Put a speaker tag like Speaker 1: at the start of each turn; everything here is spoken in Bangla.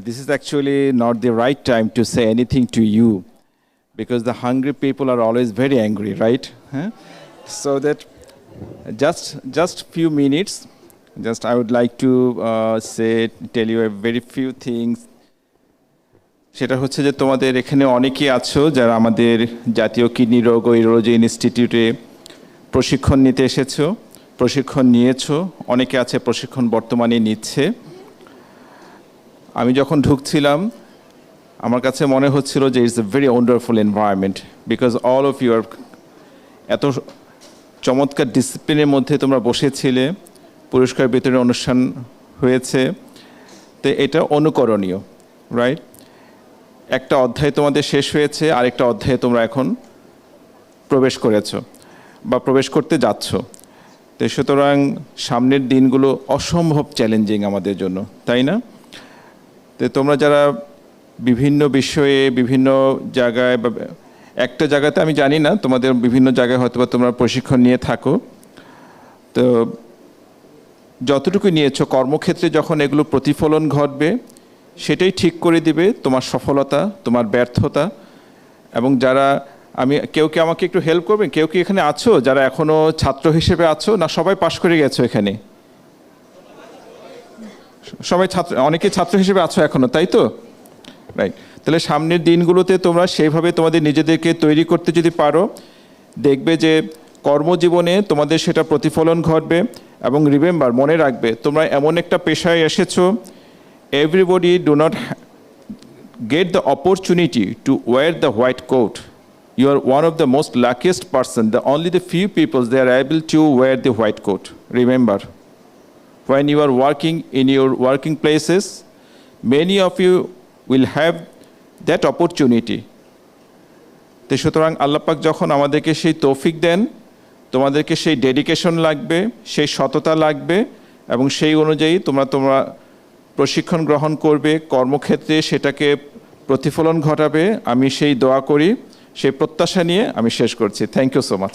Speaker 1: this is actually not the right time to say anything to you because the hungry people are always very angry, right? Huh? So that just just few minutes, just I would like to uh, say tell you a very few things. সেটা হচ্ছে যে তোমাদের এখানে অনেকেই আছো যারা আমাদের জাতীয় কিডনি রোগ ও ইউরোলজি ইনস্টিটিউটে প্রশিক্ষণ নিতে এসেছ প্রশিক্ষণ নিয়েছো অনেকে আছে প্রশিক্ষণ বর্তমানে নিচ্ছে আমি যখন ঢুকছিলাম, আমার কাছে মনে হচ্ছিল যে it's a very wonderful environment because all of your এত চমৎকার ডিসিপ্লিনের মধ্যে তোমরা বসেছিলে, পুরস্কার বিতরণী অনুষ্ঠান হয়েছে, তো এটা অনুকরণীয় রাইট একটা অধ্যায় তোমাদের শেষ হয়েছে, আরেকটা অধ্যায়ে তোমরা এখন প্রবেশ করেছ বা প্রবেশ করতে যাচ্ছ। তো সুতরাং সামনের দিনগুলো অসম্ভব চ্যালেঞ্জিং আমাদের জন্য, তাই না? তো তোমরা যারা বিভিন্ন বিষয়ে, বিভিন্ন জায়গায় বা একটা জায়গাতে আমি জানি না, তোমাদের বিভিন্ন জায়গায় হয়তো বা তোমরা প্রশিক্ষণ নিয়ে থাকো। তো যতটুকু নিয়েছো, কর্মক্ষেত্রে যখন এগুলো প্রতিফলন ঘটবে, সেটাই ঠিক করে দিবে তোমার সফলতা, তোমার ব্যর্থতা। এবং যারা আমি, কেউ কি আমাকে একটু হেল্প করবেন কেউ কি এখানে আছো? যারা এখনও ছাত্র হিসেবে আছো? না, সবাই পাশ করে গেছো এখানে? সবাই ছাত্র অনেকে ছাত্র হিসেবে আছো এখনও, তাই তো? রাইট তাহলে সামনের দিনগুলোতে তোমরা সেইভাবে তোমাদের নিজেদেরকে তৈরি করতে যদি পারো, দেখবে যে কর্মজীবনে তোমাদের সেটা প্রতিফলন ঘটবে এবং রিমেম্বার মনে রাখবে, তোমরা এমন একটা পেশায় এসেছ everybody do not get the opportunity to wear the white coat. You are one of the most luckiest person. The only the few people, they are able to wear the white coat. Remember. When you are working in your working places, many of you will have that opportunity. তো সুতরাং আল্লাপাক যখন আমাদেরকে সেই তৌফিক দেন, তোমাদেরকে সেই ডেডিকেশন লাগবে, সেই সততা লাগবে, এবং সেই অনুযায়ী তোমরা তোমরা প্রশিক্ষণ গ্রহণ করবে, কর্মক্ষেত্রে সেটাকে প্রতিফলন ঘটাবে, আমি সেই দোয়া করি, সেই প্রত্যাশা নিয়ে আমি শেষ করছি। Thank you so much